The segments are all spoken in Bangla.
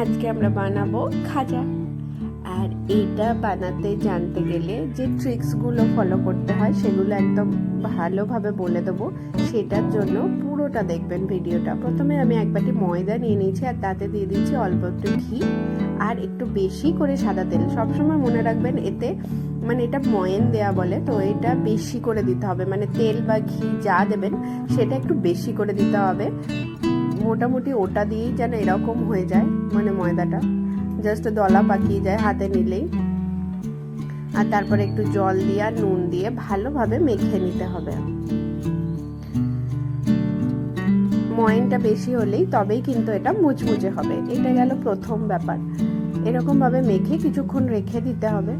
আজকে আমরা বানাবো খাজা। আর এটা বানাতে জানতে গেলে যে ট্রিক্সগুলো ফলো করতে হয় সেগুলো একদম ভালোভাবে বলে দেবো। সেটার জন্য পুরোটা দেখবেন ভিডিওটা। প্রথমে আমি এক বাটি ময়দা নিয়ে নিয়েছি আর তাতে দিয়ে দিচ্ছি অল্প একটু ঘি আর একটু বেশি করে সাদা তেল। সবসময় মনে রাখবেন এতে মানে এটা ময়েন দেয়া বলে, তো এটা বেশি করে দিতে হবে। মানে তেল বা ঘি যা দেবেন সেটা একটু বেশি করে দিতে হবে। মোটামুটি ওটা দিয়েই যেন এরকম হয়ে যায় মানে ময়দাটা। জাস্ট দলা পাকিয়ে যায় হাতে নিলেই। আর তারপরে একটু জল দিয়ে আর নুন দিয়ে ভালোভাবে মেখে নিতে হবে। ময়নটা বেশি হলেই তবেই কিন্তু এটা মুচমুচে হবে। এটা গেল প্রথম ব্যাপার। এরকমভাবে মেখে কিছুক্ষণ রেখে দিতে হবে।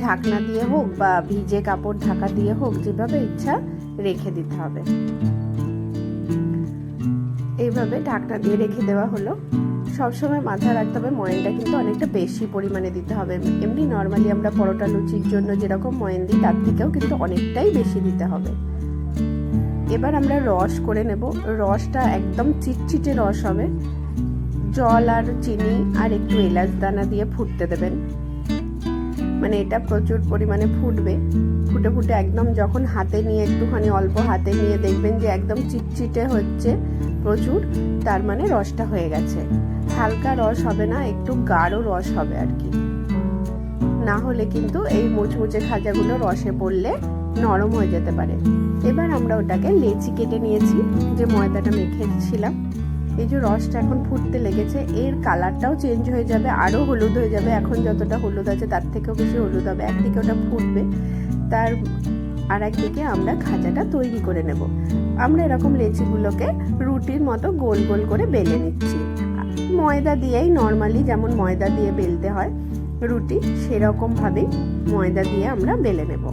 ঢাকনা দিয়ে হোক বা ভিজে কাপড় ঢাকা দিয়ে হোক, যেভাবে ইচ্ছা রেখে দিতে হবে। এইভাবে ঢাকনা দিয়ে রেখে দেওয়া হলো। সবসময় মাথায় রাখতে হবে, ময়নটা কিন্তু অনেকটা বেশি পরিমাণে দিতে হবে। এমনি নর্মালি আমরা পরোটা লুচির জন্য যেরকম ময়ন দিই, তার থেকেও কিন্তু অনেকটাই বেশি দিতে হবে। এবার আমরা রস করে নেব। রসটা একদম চিটচিটে রস হবে। জল আর চিনি আর একটু এলাচ দানা দিয়ে ফুটতে দেবেন। মানে এটা প্রচুর পরিমাণে ফুটবে। ফুটে ফুটে একদম যখন হাতে নিয়ে একটুখানি অল্প হাতে নিয়ে দেখবেন যে একদম চিটচিটে হচ্ছে প্রচুর, তার মানে রসটা হয়ে গেছে। হালকা রস হবে না, একটু গাঢ় রস হবে আর কি। না হলে কিন্তু এই মুচমুচে খাজাগুলো রসে পড়লে নরম হয়ে যেতে পারে। এবার আমরা ওটাকে লেচি কেটে নিয়েছি, যে ময়দাটা মেখেছিলাম। এই যে রসটা এখন ফুটতে লেগেছে, এর কালারটাও চেঞ্জ হয়ে যাবে আরও হলুদ হয়ে যাবে। এখন যতটা হলুদ আছে, তার থেকেও বেশি হলুদ হবে। একদিকে ওটা ফুটবে, তার আর একদিকে আমরা খাজাটা তৈরি করে নেব। আমরা এরকম লেচিগুলোকে রুটির মতো গোল গোল করে বেলে নিচ্ছি। ময়দা দিয়েই নর্মালি যেমন ময়দা দিয়ে বেলতে হয়, রুটি সেরকমভাবেই ময়দা দিয়ে আমরা বেলে নেব।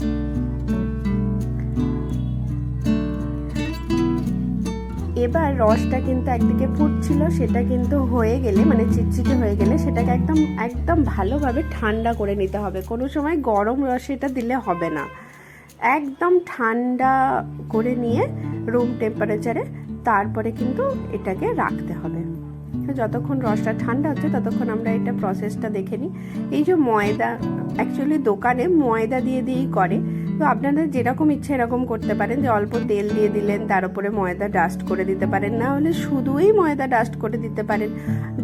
এবার রসটা কিন্তু একদিকে ফুটছিল, সেটা কিন্তু হয়ে গেলে মানে চিটচিটে হয়ে গেলে সেটাকে একদম একদম ভালোভাবে ঠান্ডা করে নিতে হবে। কোনো সময় গরম রস এটা দিলে হবে না। একদম ঠান্ডা করে নিয়ে রুম টেম্পারেচারে তারপরে কিন্তু এটাকে রাখতে হবে। যতক্ষণ রসটা ঠান্ডা হচ্ছে, ততক্ষণ আমরা এটা প্রসেসটা দেখে নিই। এই যে ময়দা অ্যাকচুয়ালি দোকানে ময়দা দিয়ে দিয়েই করে। তো আপনাদের যেরকম ইচ্ছে এরকম করতে পারেন যে অল্প তেল দিয়ে দিলেন, তার উপরে ময়দা ডাস্ট করে দিতে পারেন। না হলে শুধুই ময়দা ডাস্ট করে দিতে পারেন।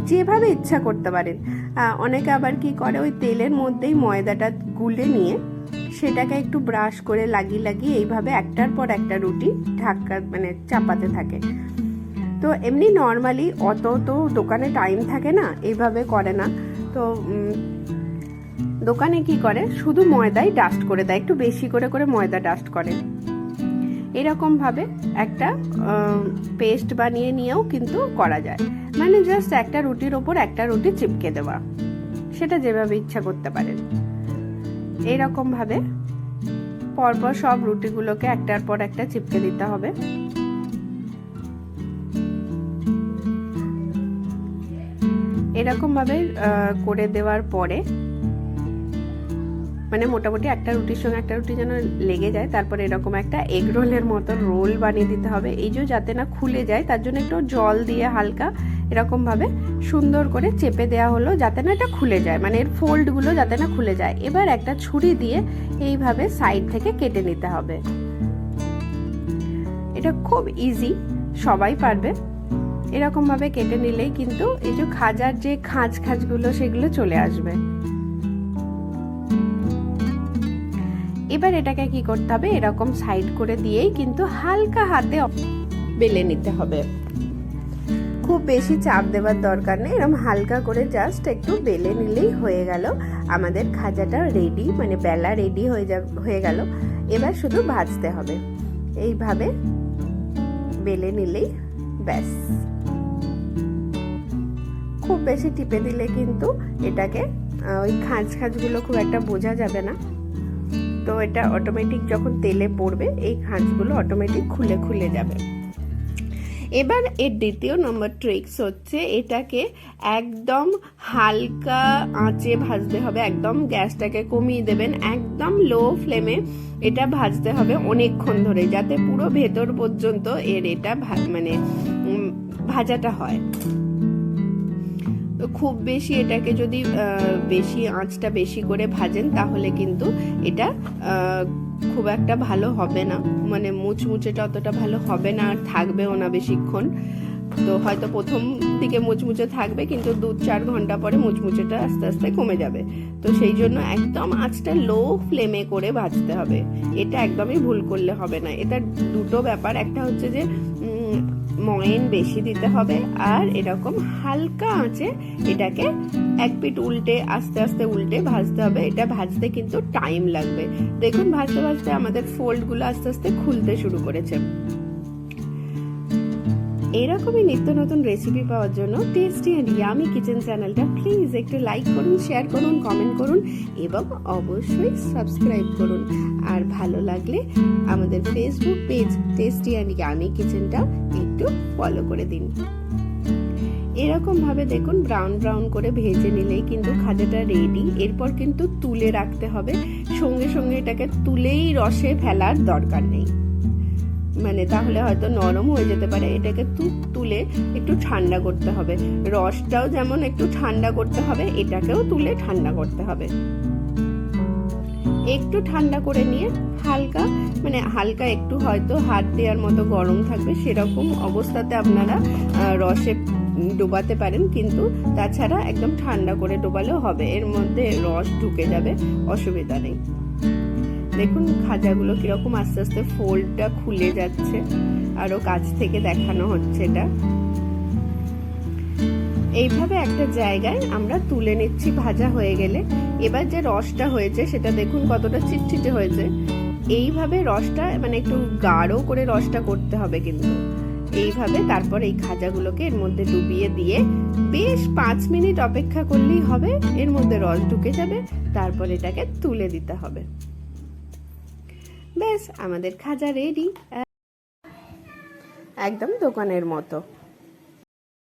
যেভাবে ইচ্ছা করতে পারেন। অনেকে আবার কি করে, ওই তেলের মধ্যেই ময়দাটা গুলে নিয়ে সেটাকে একটু ব্রাশ করে লাগিয়ে লাগিয়ে এইভাবে একটার পর একটা রুটি ঢাকা মানে চাপাতে থাকে। তো এমনি নর্মালি অত তো দোকানে টাইম থাকে না এইভাবে করে না। তো দোকানে কি করে? শুধু ময়দাই ডাস্ট করে দেয়, একটু বেশি করে করে ময়দা ডাস্ট করে। এরকমভাবে একটা পেস্ট বানিয়ে নিয়েও কিন্তু করা যায়। মানে জাস্ট একটা রুটির ওপর একটা রুটি চিপকে দেওয়া। সেটা যেভাবে ইচ্ছা করতে পারেন। এইরকমভাবে পরপর সব রুটিগুলোকে একটার পর একটা চিপকে দিতে হবে। এরকমভাবে করে দেওয়ার পরে মানে মোটামুটি একটা রুটির সঙ্গে একটা রুটি যেন লেগে যায়, তারপরে এরকম একটা এগ রোলের মতো রোল বানিয়ে দিতে হবে। এই যে যাতে না খুলে যায়, তার জন্য একটু জল দিয়ে হালকা এরকমভাবে সুন্দর করে চেপে দেওয়া হলো যাতে না এটা খুলে যায়। মানে এর ফোল্ডগুলো যাতে না খুলে যায়। এবার একটা ছুরি দিয়ে এইভাবে সাইড থেকে কেটে নিতে হবে। এটা খুব ইজি সবাই পারবে। এরকমভাবে কেটে নিলেই কিন্তু এই যে খাজার যে খাঁজ খাঁজগুলো, সেগুলো চলে আসবে। এবার এটাকে কি করতে হবে? এরকম সাইড করে দিয়েই কিন্তু হালকা হাতে বেলে নিতে হবে। খুব বেশি চাপ দেওয়ার দরকার নেই। এরকম হালকা করে জাস্ট একটু বেলে নিলেই হয়ে গেল। আমাদের খাজাটা রেডি মানে বেলা রেডি হয়ে যা হয়ে গেল। এবার শুধু ভাজতে হবে। এইভাবে বেলে নিলেই ব্যাস। খুব বেশি টিপে দিলে কিন্তু এটাকে ওই খাঁজ খাঁজগুলো খুব একটা বোঝা যাবে না। তো এটা অটোমেটিক যখন তেলে পড়বে, এই খাঁজগুলো অটোমেটিক খুলে খুলে যাবে। এবার এর দ্বিতীয় নম্বর ট্রিক্স হচ্ছে এটাকে একদম হালকা আঁচে ভাজতে হবে, একদম গ্যাসটাকে কমিয়ে দেবেন, একদম লো ফ্লেমে এটা ভাজতে হবে অনেকক্ষণ ধরে, যাতে পুরো ভেতর পর্যন্ত এর এটা মানে ভাজাটা হয়। খুব বেশি এটাকে যদি বেশি আঁচটা বেশি করে ভাজেন, তাহলে কিন্তু এটা খুব একটা ভালো হবে না। মানে মুচমুচেটা অতটা ভালো হবে না, আর থাকবেও না বেশিক্ষণ। তো হয়তো প্রথম দিকে মুচমুচে থাকবে, কিন্তু দু চার ঘণ্টা পরে মুচমুচেটা আস্তে আস্তে কমে যাবে। তো সেই জন্য একদম আঁচটা লো ফ্লেমে করে ভাজতে হবে। এটা একদমই ভুল করলে হবে না। এটা দুটো ব্যাপার। একটা হচ্ছে যে ময়েন বেশি দিতে হবে। আর এরকম হালকা আঁচে এটাকে এক পিঠ উল্টে, আস্তে আস্তে উল্টে ভাজতে হবে। এটা ভাজতে কিন্তু টাইম লাগবে। দেখুন, ভাজতে ভাজতে আমাদের ফোল্ডগুলো আস্তে আস্তে খুলতে শুরু করেছে। এরকমই নিত্য নতুন রেসিপি পাওয়ার জন্য টেস্টি অ্যান্ড ইয়ামি কিচেন চ্যানেলটা প্লিজ একটু লাইক করুন শেয়ার করুন কমেন্ট করুন এবং অবশ্যই সাবস্ক্রাইব করুন। আর ভালো লাগলে আমাদের Facebook page tasty and yummy কিচেনটা একটু ফলো করে দিন। এরকম ভাবে দেখুন ব্রাউন ব্রাউন করে ভেজে নিলেই কিন্তু খাজাটা রেডি এরপর কিন্তু তুলে রাখতে হবে। সঙ্গে সঙ্গে এটাকে তুলেই রসে ফেলার দরকার নেই। মানে তাহলে হয়তো নরম হয়ে যেতে পারে। এটাকে তু- তুলে একটু ঠান্ডা করতে হবে। রসটাও যেমন একটু ঠান্ডা করতে হবে, এটাকেও তুলে ঠান্ডা করতে হবে। একটু ঠান্ডা করে নিয়ে হালকা মানে হালকা একটু হয়তো হাত দেওয়ার মতো গরম থাকবে, সেরকম অবস্থাতে আপনারা রসে ডোবাতে পারেন। কিন্তু তাছাড়া একদম ঠান্ডা করে ডোবালেও হবে। এর মধ্যে রস ঢুকে যাবে, অসুবিধা নেই। দেখুন খাজাগুলো কীরকম আস্তে আস্তে ফোল্ডটা খুলে যাচ্ছে, আরও কাছ থেকে দেখানো হচ্ছে এটা। এইভাবে একটা জায়গায় আমরা তুলে নিচ্ছি, ভাজা হয়ে গেলে। এবার যে রসটা হয়েছে, সেটা দেখুন কতটা চিটচিটে হয়েছে। এইভাবে রসটা মানে একটু গাঢ় করে রসটা করতে হবে কিন্তু। এইভাবে তারপর এই খাজাগুলোকে এর মধ্যে ডুবিয়ে দিয়ে বেশ পাঁচ মিনিট অপেক্ষা করলেই হবে। এর মধ্যে রস ঢুকে যাবে, তারপর এটাকে তুলে দিতে হবে। ব্যাস আমাদের খাজা রেডি একদম দোকানের মতো।